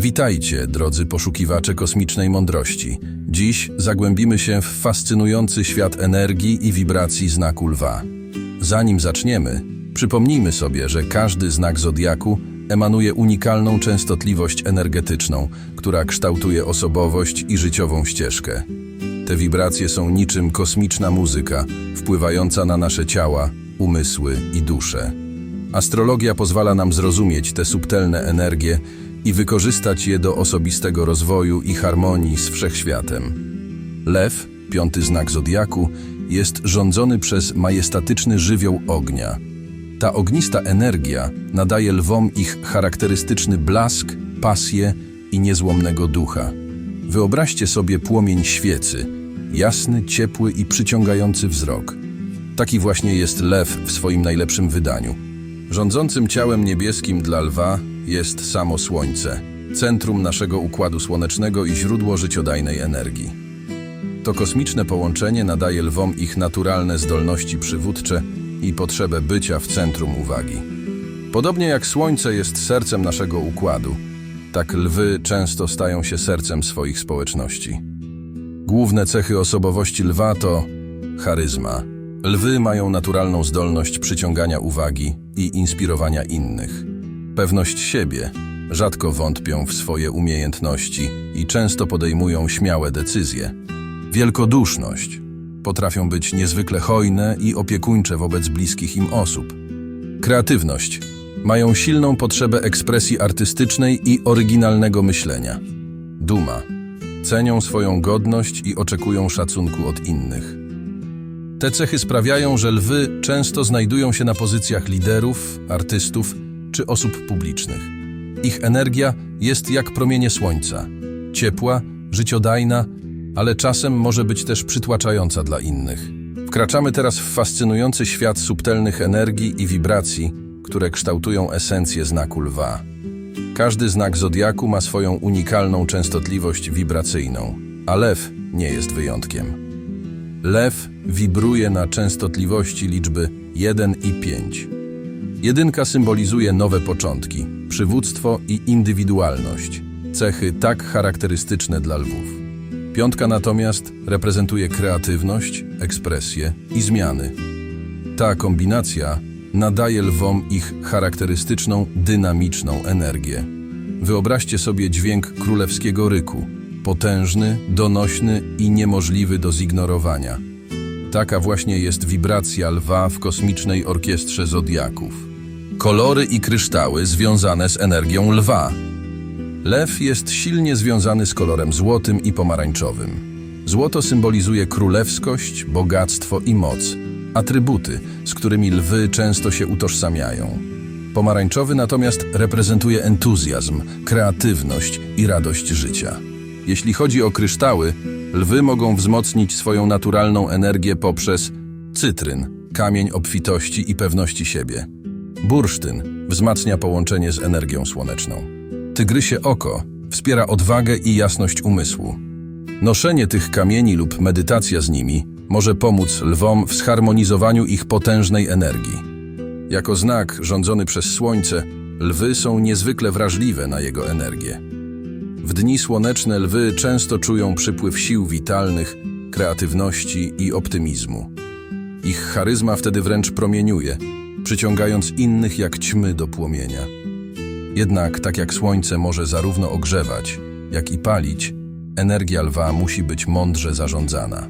Witajcie, drodzy poszukiwacze kosmicznej mądrości. Dziś zagłębimy się w fascynujący świat energii i wibracji znaku lwa. Zanim zaczniemy, przypomnijmy sobie, że każdy znak zodiaku emanuje unikalną częstotliwość energetyczną, która kształtuje osobowość i życiową ścieżkę. Te wibracje są niczym kosmiczna muzyka, wpływająca na nasze ciała, umysły i dusze. Astrologia pozwala nam zrozumieć te subtelne energie i wykorzystać je do osobistego rozwoju i harmonii z wszechświatem. Lew, piąty znak zodiaku, jest rządzony przez majestatyczny żywioł ognia. Ta ognista energia nadaje lwom ich charakterystyczny blask, pasję i niezłomnego ducha. Wyobraźcie sobie płomień świecy, jasny, ciepły i przyciągający wzrok. Taki właśnie jest lew w swoim najlepszym wydaniu. Rządzącym ciałem niebieskim dla lwa jest samo Słońce, centrum naszego układu słonecznego i źródło życiodajnej energii. To kosmiczne połączenie nadaje lwom ich naturalne zdolności przywódcze i potrzebę bycia w centrum uwagi. Podobnie jak Słońce jest sercem naszego układu, tak lwy często stają się sercem swoich społeczności. Główne cechy osobowości lwa to charyzma. Lwy mają naturalną zdolność przyciągania uwagi i inspirowania innych. Pewność siebie. Rzadko wątpią w swoje umiejętności i często podejmują śmiałe decyzje. Wielkoduszność. Potrafią być niezwykle hojne i opiekuńcze wobec bliskich im osób. Kreatywność. Mają silną potrzebę ekspresji artystycznej i oryginalnego myślenia. Duma. Cenią swoją godność i oczekują szacunku od innych. Te cechy sprawiają, że lwy często znajdują się na pozycjach liderów, artystów czy osób publicznych. Ich energia jest jak promienie słońca, ciepła, życiodajna, ale czasem może być też przytłaczająca dla innych. Wkraczamy teraz w fascynujący świat subtelnych energii i wibracji, które kształtują esencję znaku lwa. Każdy znak zodiaku ma swoją unikalną częstotliwość wibracyjną, a lew nie jest wyjątkiem. Lew wibruje na częstotliwości liczby 1 i 5. Jedynka symbolizuje nowe początki, przywództwo i indywidualność, cechy tak charakterystyczne dla lwów. Piątka natomiast reprezentuje kreatywność, ekspresję i zmiany. Ta kombinacja nadaje lwom ich charakterystyczną, dynamiczną energię. Wyobraźcie sobie dźwięk królewskiego ryku, potężny, donośny i niemożliwy do zignorowania. Taka właśnie jest wibracja lwa w kosmicznej orkiestrze zodiaków. Kolory i kryształy związane z energią lwa. Lew jest silnie związany z kolorem złotym i pomarańczowym. Złoto symbolizuje królewskość, bogactwo i moc, atrybuty, z którymi lwy często się utożsamiają. Pomarańczowy natomiast reprezentuje entuzjazm, kreatywność i radość życia. Jeśli chodzi o kryształy, lwy mogą wzmocnić swoją naturalną energię poprzez cytryn, kamień obfitości i pewności siebie. Bursztyn wzmacnia połączenie z energią słoneczną. Tygrysie oko wspiera odwagę i jasność umysłu. Noszenie tych kamieni lub medytacja z nimi może pomóc lwom w zharmonizowaniu ich potężnej energii. Jako znak rządzony przez Słońce, lwy są niezwykle wrażliwe na jego energię. W dni słoneczne lwy często czują przypływ sił witalnych, kreatywności i optymizmu. Ich charyzma wtedy wręcz promieniuje, przyciągając innych jak ćmy do płomienia. Jednak, tak jak słońce może zarówno ogrzewać, jak i palić, energia lwa musi być mądrze zarządzana.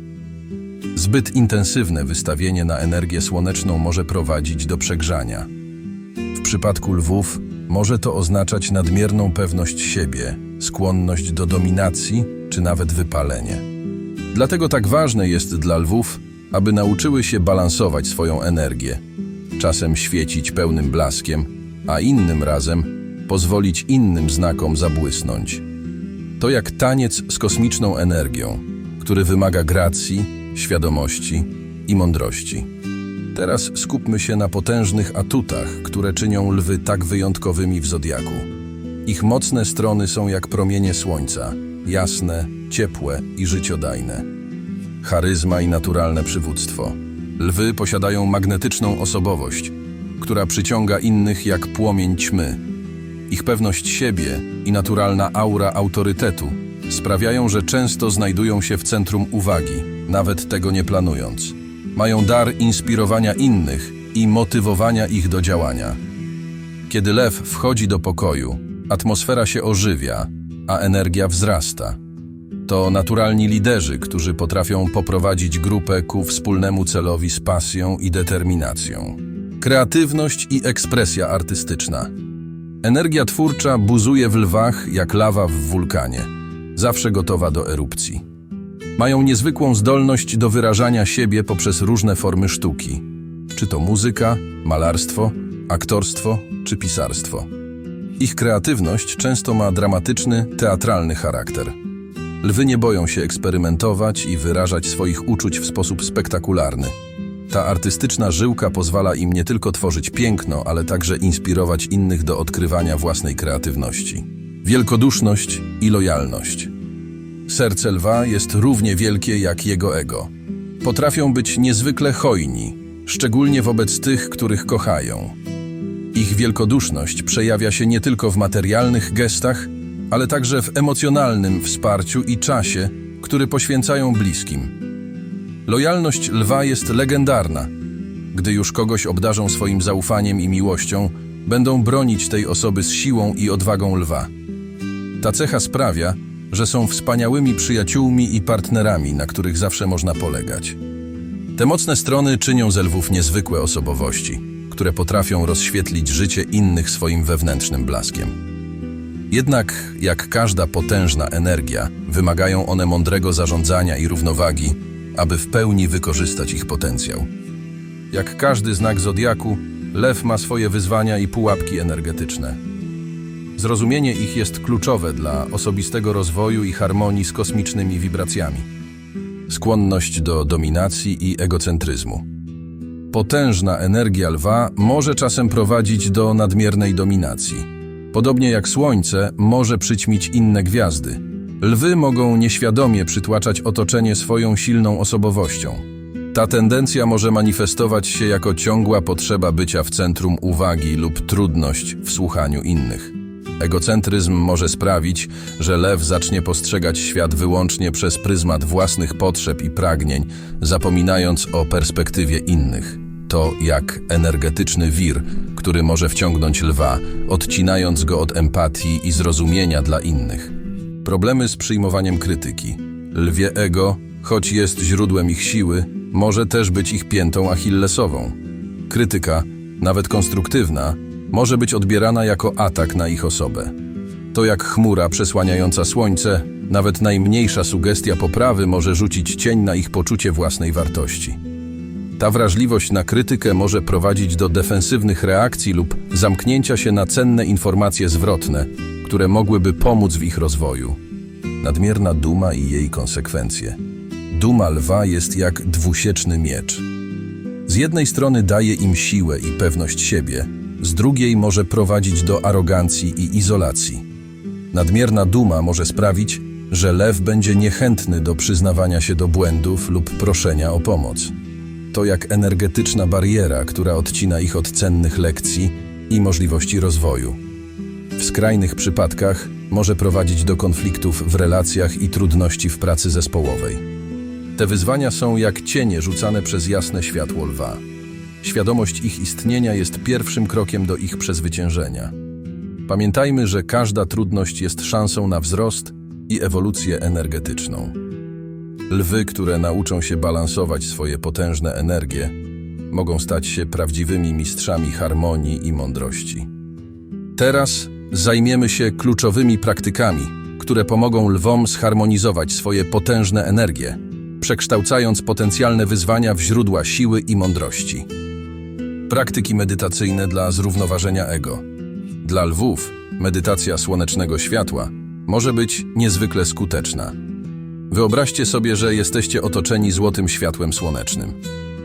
Zbyt intensywne wystawienie na energię słoneczną może prowadzić do przegrzania. W przypadku lwów może to oznaczać nadmierną pewność siebie, skłonność do dominacji czy nawet wypalenie. Dlatego tak ważne jest dla lwów, aby nauczyły się balansować swoją energię. Czasem świecić pełnym blaskiem, a innym razem pozwolić innym znakom zabłysnąć. To jak taniec z kosmiczną energią, który wymaga gracji, świadomości i mądrości. Teraz skupmy się na potężnych atutach, które czynią lwy tak wyjątkowymi w zodiaku. Ich mocne strony są jak promienie słońca, jasne, ciepłe i życiodajne. Charyzma i naturalne przywództwo. Lwy posiadają magnetyczną osobowość, która przyciąga innych jak płomień ćmy. Ich pewność siebie i naturalna aura autorytetu sprawiają, że często znajdują się w centrum uwagi, nawet tego nie planując. Mają dar inspirowania innych i motywowania ich do działania. Kiedy lew wchodzi do pokoju, atmosfera się ożywia, a energia wzrasta. To naturalni liderzy, którzy potrafią poprowadzić grupę ku wspólnemu celowi z pasją i determinacją. Kreatywność i ekspresja artystyczna. Energia twórcza buzuje w lwach jak lawa w wulkanie, zawsze gotowa do erupcji. Mają niezwykłą zdolność do wyrażania siebie poprzez różne formy sztuki, czy to muzyka, malarstwo, aktorstwo czy pisarstwo. Ich kreatywność często ma dramatyczny, teatralny charakter. Lwy nie boją się eksperymentować i wyrażać swoich uczuć w sposób spektakularny. Ta artystyczna żyłka pozwala im nie tylko tworzyć piękno, ale także inspirować innych do odkrywania własnej kreatywności. Wielkoduszność i lojalność. Serce lwa jest równie wielkie jak jego ego. Potrafią być niezwykle hojni, szczególnie wobec tych, których kochają. Ich wielkoduszność przejawia się nie tylko w materialnych gestach, ale także w emocjonalnym wsparciu i czasie, który poświęcają bliskim. Lojalność lwa jest legendarna. Gdy już kogoś obdarzą swoim zaufaniem i miłością, będą bronić tej osoby z siłą i odwagą lwa. Ta cecha sprawia, że są wspaniałymi przyjaciółmi i partnerami, na których zawsze można polegać. Te mocne strony czynią ze lwów niezwykłe osobowości, które potrafią rozświetlić życie innych swoim wewnętrznym blaskiem. Jednak, jak każda potężna energia, wymagają one mądrego zarządzania i równowagi, aby w pełni wykorzystać ich potencjał. Jak każdy znak zodiaku, lew ma swoje wyzwania i pułapki energetyczne. Zrozumienie ich jest kluczowe dla osobistego rozwoju i harmonii z kosmicznymi wibracjami. Skłonność do dominacji i egocentryzmu. Potężna energia lwa może czasem prowadzić do nadmiernej dominacji. Podobnie jak Słońce może przyćmić inne gwiazdy. Lwy mogą nieświadomie przytłaczać otoczenie swoją silną osobowością. Ta tendencja może manifestować się jako ciągła potrzeba bycia w centrum uwagi lub trudność w słuchaniu innych. Egocentryzm może sprawić, że lew zacznie postrzegać świat wyłącznie przez pryzmat własnych potrzeb i pragnień, zapominając o perspektywie innych. To jak energetyczny wir, który może wciągnąć lwa, odcinając go od empatii i zrozumienia dla innych. Problemy z przyjmowaniem krytyki. Lwie ego, choć jest źródłem ich siły, może też być ich piętą achillesową. Krytyka, nawet konstruktywna, może być odbierana jako atak na ich osobę. To jak chmura przesłaniająca słońce, nawet najmniejsza sugestia poprawy może rzucić cień na ich poczucie własnej wartości. Ta wrażliwość na krytykę może prowadzić do defensywnych reakcji lub zamknięcia się na cenne informacje zwrotne, które mogłyby pomóc w ich rozwoju. Nadmierna duma i jej konsekwencje. Duma lwa jest jak dwusieczny miecz. Z jednej strony daje im siłę i pewność siebie, z drugiej może prowadzić do arogancji i izolacji. Nadmierna duma może sprawić, że lew będzie niechętny do przyznawania się do błędów lub proszenia o pomoc. To jak energetyczna bariera, która odcina ich od cennych lekcji i możliwości rozwoju. W skrajnych przypadkach może prowadzić do konfliktów w relacjach i trudności w pracy zespołowej. Te wyzwania są jak cienie rzucane przez jasne światło lwa. Świadomość ich istnienia jest pierwszym krokiem do ich przezwyciężenia. Pamiętajmy, że każda trudność jest szansą na wzrost i ewolucję energetyczną. Lwy, które nauczą się balansować swoje potężne energie, mogą stać się prawdziwymi mistrzami harmonii i mądrości. Teraz zajmiemy się kluczowymi praktykami, które pomogą lwom zharmonizować swoje potężne energie, przekształcając potencjalne wyzwania w źródła siły i mądrości. Praktyki medytacyjne dla zrównoważenia ego. Dla lwów medytacja słonecznego światła może być niezwykle skuteczna. Wyobraźcie sobie, że jesteście otoczeni złotym światłem słonecznym.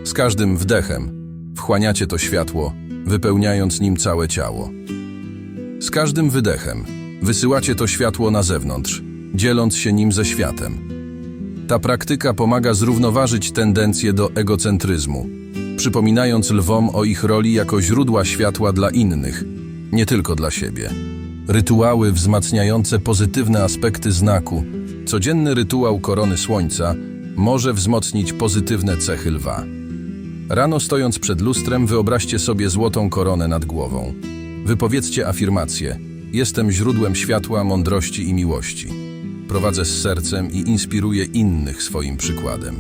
Z każdym wdechem wchłaniacie to światło, wypełniając nim całe ciało. Z każdym wydechem wysyłacie to światło na zewnątrz, dzieląc się nim ze światem. Ta praktyka pomaga zrównoważyć tendencję do egocentryzmu, przypominając lwom o ich roli jako źródła światła dla innych, nie tylko dla siebie. Rytuały wzmacniające pozytywne aspekty znaku. Codzienny rytuał korony słońca może wzmocnić pozytywne cechy lwa. Rano stojąc przed lustrem, wyobraźcie sobie złotą koronę nad głową. Wypowiedzcie afirmację: Jestem źródłem światła, mądrości i miłości. Prowadzę z sercem i inspiruję innych swoim przykładem.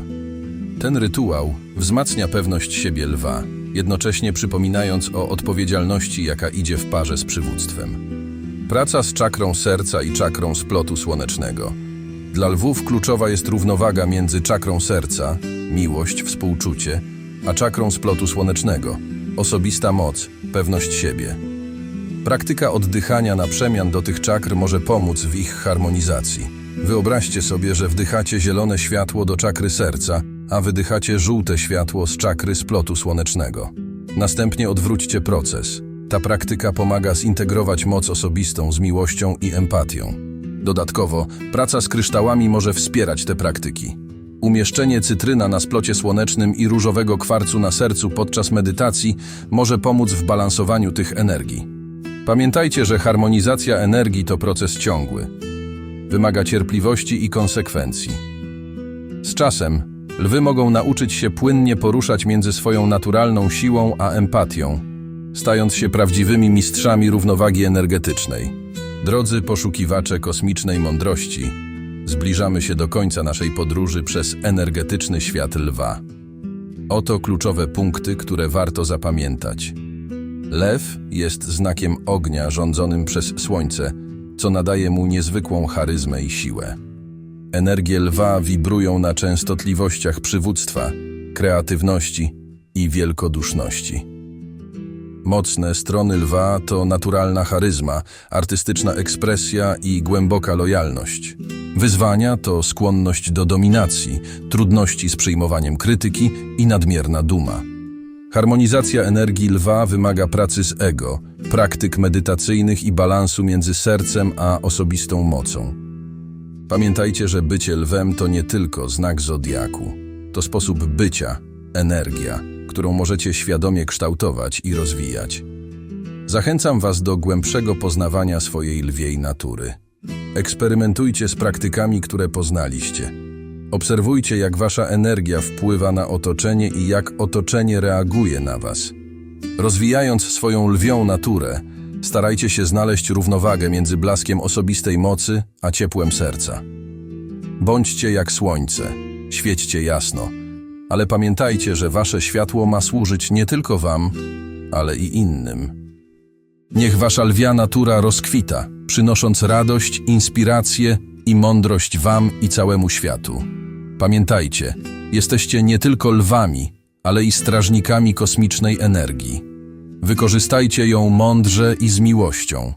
Ten rytuał wzmacnia pewność siebie lwa, jednocześnie przypominając o odpowiedzialności, jaka idzie w parze z przywództwem. Praca z czakrą serca i czakrą splotu słonecznego. Dla lwów kluczowa jest równowaga między czakrą serca, miłość, współczucie, a czakrą splotu słonecznego, osobista moc, pewność siebie. Praktyka oddychania na przemian do tych czakr może pomóc w ich harmonizacji. Wyobraźcie sobie, że wdychacie zielone światło do czakry serca, a wydychacie żółte światło z czakry splotu słonecznego. Następnie odwróćcie proces. Ta praktyka pomaga zintegrować moc osobistą z miłością i empatią. Dodatkowo, praca z kryształami może wspierać te praktyki. Umieszczenie cytryna na splocie słonecznym i różowego kwarcu na sercu podczas medytacji może pomóc w balansowaniu tych energii. Pamiętajcie, że harmonizacja energii to proces ciągły. Wymaga cierpliwości i konsekwencji. Z czasem lwy mogą nauczyć się płynnie poruszać między swoją naturalną siłą a empatią, stając się prawdziwymi mistrzami równowagi energetycznej. Drodzy poszukiwacze kosmicznej mądrości, zbliżamy się do końca naszej podróży przez energetyczny świat lwa. Oto kluczowe punkty, które warto zapamiętać. Lew jest znakiem ognia rządzonym przez słońce, co nadaje mu niezwykłą charyzmę i siłę. Energie lwa wibrują na częstotliwościach przywództwa, kreatywności i wielkoduszności. Mocne strony lwa to naturalna charyzma, artystyczna ekspresja i głęboka lojalność. Wyzwania to skłonność do dominacji, trudności z przyjmowaniem krytyki i nadmierna duma. Harmonizacja energii lwa wymaga pracy z ego, praktyk medytacyjnych i balansu między sercem a osobistą mocą. Pamiętajcie, że bycie lwem to nie tylko znak zodiaku. To sposób bycia, energia, którą możecie świadomie kształtować i rozwijać. Zachęcam Was do głębszego poznawania swojej lwiej natury. Eksperymentujcie z praktykami, które poznaliście. Obserwujcie, jak Wasza energia wpływa na otoczenie i jak otoczenie reaguje na Was. Rozwijając swoją lwią naturę, starajcie się znaleźć równowagę między blaskiem osobistej mocy a ciepłem serca. Bądźcie jak słońce, świećcie jasno, ale pamiętajcie, że Wasze światło ma służyć nie tylko Wam, ale i innym. Niech Wasza lwia natura rozkwita, przynosząc radość, inspirację i mądrość Wam i całemu światu. Pamiętajcie, jesteście nie tylko lwami, ale i strażnikami kosmicznej energii. Wykorzystajcie ją mądrze i z miłością.